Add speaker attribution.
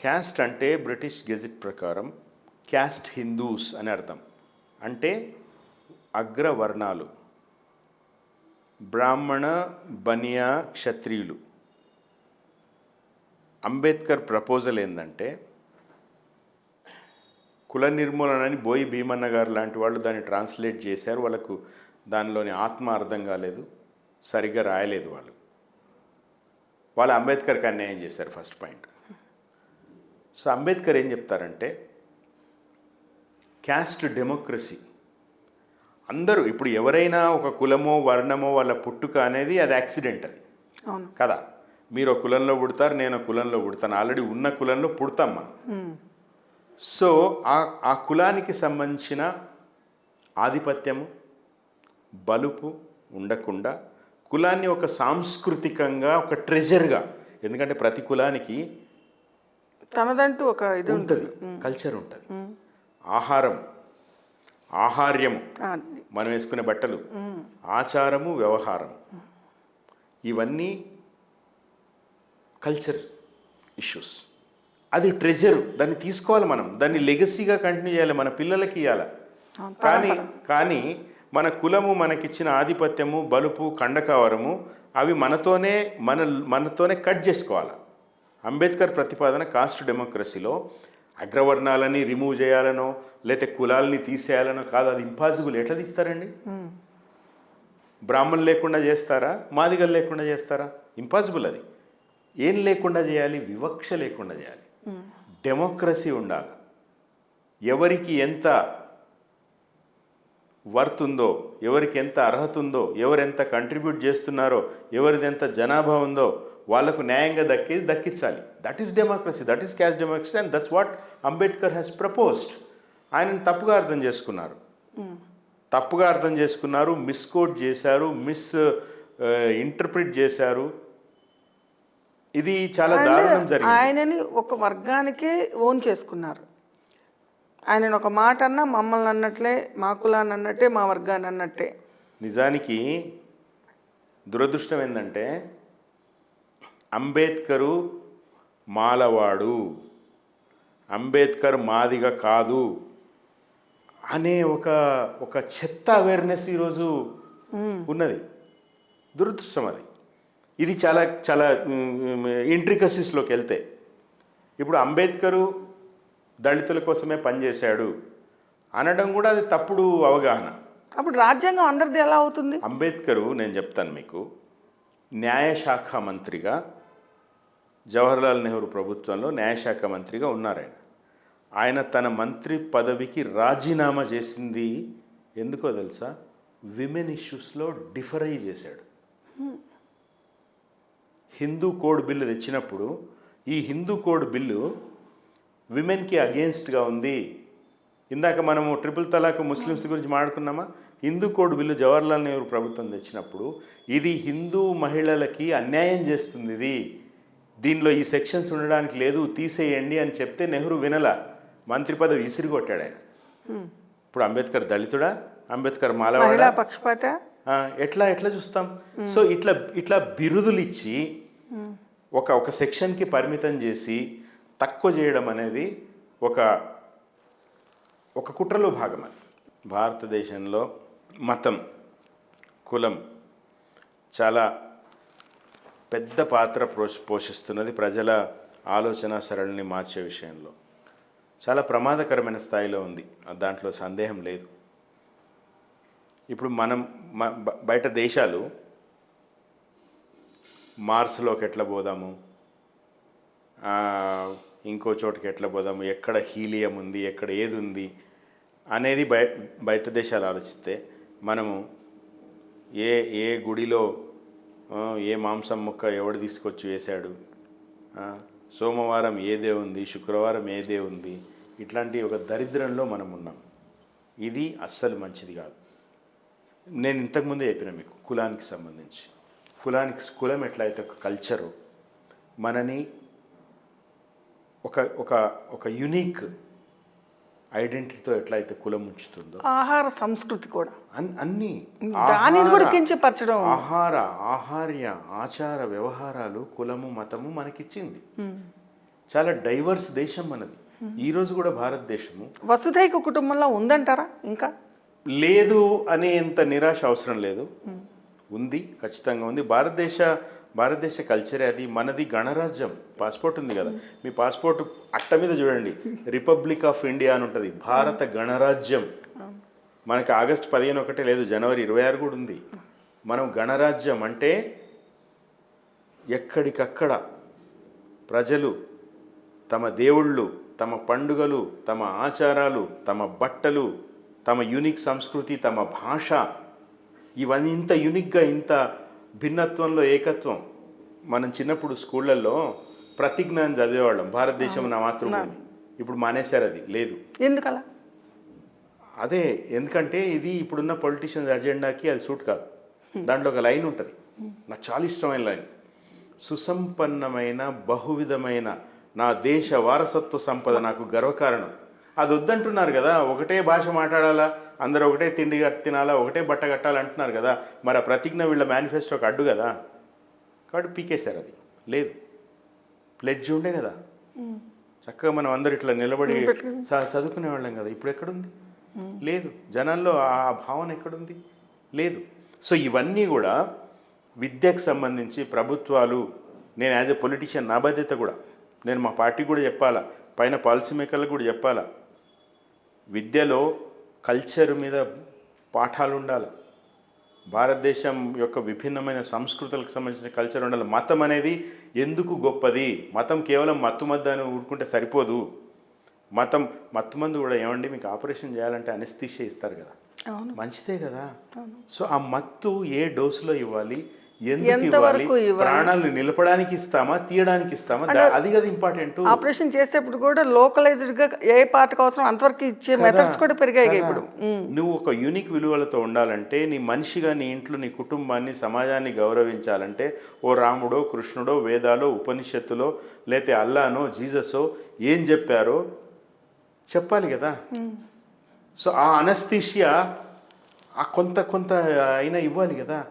Speaker 1: Caste అంటే British gazette ప్రకారం caste Hindus అని అర్థం. అంటే అగ్రవర్ణాలు. బ్రాహ్మణ బనియా క్షత్రియులు. అంబేద్కర్ ప్రపోజల్ ఏంటంటే కుల నిర్మూలన అని బోయి భీమన్న గారు లాంటి వాళ్ళు దాన్ని ట్రాన్స్లేట్ చేశారు. వాళ్ళకు దానిలోని ఆత్మ అర్థం కాలేదు. సరిగ్గా రాయలేదు వాళ్ళు. వాళ్ళు అంబేద్కర్కి అన్యాయం చేశారు ఫస్ట్ పాయింట్. సో అంబేద్కర్ ఏం చెప్తారంటే క్యాస్ట్ డెమోక్రసీ. అందరూ ఇప్పుడు ఎవరైనా ఒక కులమో వర్ణమో వాళ్ళ పుట్టుక అనేది అది యాక్సిడెంట్ అది. కదా? మీరు ఒక కులంలో పుడతారు నేను కులంలో పుడతాను. ఆల్రెడీ ఉన్న కులంలో పుడతాం మనం. సో ఆ ఆ కులానికి సంబంధించిన ఆధిపత్యము బలుపు ఉండకుండా కులాన్ని ఒక సాంస్కృతికంగా ఒక ట్రెజర్గా ఎందుకంటే ప్రతి కులానికి
Speaker 2: తనదంటూ ఒక ఇది ఉంటుంది.
Speaker 1: కల్చర్ ఉంటుంది. ఆహారం. ఆహార్యము మనం వేసుకునే బట్టలు. ఆచారము వ్యవహారం. ఇవన్నీ కల్చర్ ఇష్యూస్ అది ట్రెజర్ దాన్ని తీసుకోవాలి మనం. దాన్ని లెగసీగా కంటిన్యూ చేయాలి. మన పిల్లలకి ఇవ్వాలి కానీ కానీ మన కులము మనకిచ్చిన ఆధిపత్యము బలుపు కండకవరము అవి మనతోనే మన మనతోనే కట్ చేసుకోవాలి. అంబేద్కర్ ప్రతిపాదన కాస్ట్ డెమోక్రసీలో అగ్రవర్ణాలని రిమూవ్ చేయాలనో లేకపోతే కులాలని తీసేయాలనో కాదు అది ఇంపాసిబుల్. ఎట్లా తీస్తారండి? బ్రాహ్మణ్ లేకుండా చేస్తారా? మాదిగలు లేకుండా చేస్తారా? ఇంపాసిబుల్ అది. ఏం లేకుండా చేయాలి? వివక్ష లేకుండా చేయాలి. డెమోక్రసీ ఉండాలి. ఎవరికి ఎంత వర్త్ ఉందో ఎవరికి ఎంత అర్హత ఉందో ఎవరు ఎంత కంట్రిబ్యూట్ చేస్తున్నారో ఎవరిది ఎంత జనాభా ఉందో వాళ్ళకు న్యాయంగా దక్కేది దక్కించాలి. That is democracy that is cash democracy and that's what Ambedkar has proposed ఆయన తప్పుగా అర్థం చేసుకున్నారు. తప్పుగా అర్థం చేసుకున్నారు మిస్కోట్ చేశారు మిస్ ఇంటర్ప్రిట్ చేశారు. ఇది చాలా దారుణం జరిగింది.
Speaker 2: ఆయనని ఒక వర్గానికే ఓన్ చేసుకున్నారు. ఆయన ఒక మాట అన్నా మమ్మల్ని అన్నట్లే మా కులాన్ని అన్నట్టే మా వర్గాన్ని అన్నట్టే.
Speaker 1: నిజానికి దురదృష్టం ఏంటంటే అంబేద్కరు మాలవాడు అంబేద్కర్ మాదిగ కాదు అనే ఒక ఒక చెత్త అవేర్నెస్ ఈరోజు ఉన్నది. దురదృష్టం అది. ఇది చాలా చాలా ఇంట్రికసీస్లోకి వెళ్తే. ఇప్పుడు అంబేద్కరు దళితుల కోసమే పనిచేశాడు. అనడం కూడా అది తప్పుడు అవగాహన.
Speaker 2: అప్పుడు రాజ్యాంగం అందరిది ఎలా అవుతుంది?
Speaker 1: అంబేద్కరు నేను చెప్తాను మీకు న్యాయశాఖ మంత్రిగా జవహర్లాల్ నెహ్రూ ప్రభుత్వంలో న్యాయశాఖ మంత్రిగా ఉన్నారు ఆయన. ఆయన తన మంత్రి పదవికి రాజీనామా చేసింది ఎందుకో తెలుసా? విమెన్ ఇష్యూస్లో డిఫరై చేశాడు. హిందూ కోడ్ బిల్లు తెచ్చినప్పుడు ఈ హిందూ కోడ్ బిల్లు విమెన్కి అగేన్స్ట్గా ఉంది. ఇందాక మనము ట్రిపుల్ తలాక్ ముస్లిమ్స్ గురించి మాట్లాడుకున్నామా? హిందూ కోడ్ బిల్లు జవహర్లాల్ నెహ్రూ ప్రభుత్వం తెచ్చినప్పుడు ఇది హిందూ మహిళలకి అన్యాయం చేస్తుంది ఇది. దీనిలో ఈ సెక్షన్స్ ఉండడానికి లేదు తీసేయండి అని చెప్తే నెహ్రూ వినల. మంత్రి పదవి విసిరిగొట్టాడు ఆయన. ఇప్పుడు అంబేద్కర్ దళితుడా? అంబేద్కర్ మాలవాడా?
Speaker 2: పక్షపాత?
Speaker 1: ఎట్లా ఎట్లా చూస్తాం? సో ఇట్లా ఇట్లా బిరుదులు ఇచ్చి ఒక ఒక సెక్షన్కి పరిమితం చేసి తక్కువ చేయడం అనేది ఒక ఒక కుట్రలో భాగం అది. భారతదేశంలో మతం కులం చాలా పెద్ద పాత్ర పోష- పోషిస్తున్నది ప్రజల ఆలోచన సరళిని మార్చే విషయంలో. చాలా ప్రమాదకరమైన స్థాయిలో ఉంది. దాంట్లో సందేహం లేదు. ఇప్పుడు మనం బయట దేశాలు మార్స్లోకి ఎట్లా పోదాము? ఇంకో చోటుకి ఎట్లా పోదాము? ఎక్కడ హీలియం ఉంది? ఎక్కడ ఏది ఉంది? అనేది బయ బయట దేశాలు ఆలోచిస్తే మనము ఏ ఏ గుడిలో ఏ మాంసం ముక్క ఎవడు తీసుకొచ్చి వేశాడు? సోమవారం ఏదే ఉంది? శుక్రవారం ఏదే ఉంది? ఇట్లాంటి ఒక దరిద్రంలో మనం ఉన్నాం. ఇది అస్సలు మంచిది కాదు. నేను ఇంతకుముందే చెప్పిన మీకు కులానికి సంబంధించి. కులానికి కులం ఎట్లయితే ఒక కల్చరు మనని ఒక ఒక ఒక యునీక్ ఐడెంటిటీతో ఎట్లయితే కులం ఉంచుతుందో.
Speaker 2: ఆహార సంస్కృతి కూడా.
Speaker 1: అన్- అన్ని
Speaker 2: దానిని కూడా
Speaker 1: ఆహార-
Speaker 2: కించపరచడం.
Speaker 1: ఆహార ఆహార్య ఆచార వ్యవహారాలు కులము మతము మనకిచ్చింది. చాలా డైవర్స్ దేశం మనది. ఈరోజు కూడా భారతదేశము.
Speaker 2: వసుధైక కుటుంబంలో ఉందంటారా ఇంకా?
Speaker 1: లేదు అనేంత నిరాశ అవసరం లేదు. ఉంది ఖచ్చితంగా ఉంది. భారతదేశ భారతదేశ కల్చరే అది. మనది గణరాజ్యం. పాస్పోర్ట్ ఉంది కదా. మీ పాస్పోర్ట్ అట్ట మీద చూడండి. రిపబ్లిక్ ఆఫ్ ఇండియా అని ఉంటుంది. భారత గణరాజ్యం. మనకి ఆగస్ట్ పదిహేను ఒకటే లేదు. జనవరి ఇరవై ఆరు కూడా ఉంది. మనం గణరాజ్యం అంటే ఎక్కడికక్కడ ప్రజలు తమ దేవుళ్ళు తమ పండుగలు తమ ఆచారాలు తమ బట్టలు తమ యూనిక్ సంస్కృతి తమ భాష. ఇవన్నీ ఇంత యూనిక్గా ఇంత భిన్నత్వంలో ఏకత్వం. మనం చిన్నప్పుడు స్కూళ్ళల్లో ప్రతిజ్ఞ అని చదివేవాళ్ళం. భారతదేశం నా మాతృభూమి. ఇప్పుడు మానేశారు అది. లేదు.
Speaker 2: ఎందుకలా?
Speaker 1: అదే ఎందుకంటే ఇది ఇప్పుడున్న పొలిటీషియన్స్ అజెండాకి అది సూట్ కాదు. దాంట్లో ఒక లైన్ ఉంటుంది. నాకు చాలా ఇష్టమైన లైన్ సుసంపన్నమైన బహువిధమైన నా దేశ వారసత్వ సంపద నాకు గర్వకారణం. అది వద్దంటున్నారు కదా ఒకటే భాష మాట్లాడాలా? అందరూ ఒకటే తిండి తినాలా ఒకటే బట్ట కట్టాలి అంటున్నారు కదా. మరి ఆ ప్రతిజ్ఞ వీళ్ళ మేనిఫెస్టోకి అడ్డు కదా. కాబట్టి పీకేశారు అది. లేదు. ప్లెడ్జ్ ఉండే కదా. చక్కగా మనం అందరు ఇట్లా నిలబడి చదువుకునే వాళ్ళం కదా. ఇప్పుడు ఎక్కడుంది? లేదు. జనాల్లో ఆ భావన ఎక్కడుంది? లేదు. సో ఇవన్నీ కూడా విద్యకు సంబంధించి ప్రభుత్వాలు నేను యాజ్ ఎ పొలిటీషియన్ నా బాధ్యత కూడా నేను మా పార్టీ కూడా చెప్పాలా పైన పాలసీ మేకర్లకు కూడా చెప్పాలా. విద్యలో కల్చర్ మీద పాఠాలు ఉండాలి. భారతదేశం యొక్క విభిన్నమైన సంస్కృతులకు సంబంధించిన కల్చర్ ఉండాలి. మతం అనేది ఎందుకు గొప్పది? మతం కేవలం మత్తుమద్దు అని ఊరుకుంటే సరిపోదు. మతం మత్తుమందు కూడా ఏమండి? మీకు ఆపరేషన్ చేయాలంటే అనస్థీషియా ఇస్తారు కదా.
Speaker 2: అవును.
Speaker 1: మంచిదే కదా. సో ఆ మత్తు ఏ డోసులో ఇవ్వాలి?
Speaker 2: ఎంతవరకు?
Speaker 1: ప్రాణాలను నిలపడానికి ఇస్తామా? తీయడానికి ఇస్తామా? అది కదా ఇంపార్టెంట్.
Speaker 2: ఆపరేషన్ చేసేప్పుడు కూడా లోకలైజ్డ్గా ఏ పార్ట్కి అవసరం అంతవరకు ఇచ్చే మెథడ్స్ కూడా పెరిగాయి ఇప్పుడు.
Speaker 1: నువ్వు ఒక యూనిక్ విలువలతో ఉండాలంటే నీ మనిషిగా నీ ఇంట్లో నీ కుటుంబాన్ని సమాజాన్ని గౌరవించాలంటే ఓ రాముడో కృష్ణుడో వేదాలో ఉపనిషత్తులో లేతే అల్లానో జీససో ఏం చెప్పారో చెప్పాలి కదా. సో ఆ అనస్థిషియా ఆ కొంత కొంత అయినా ఇవ్వాలి కదా.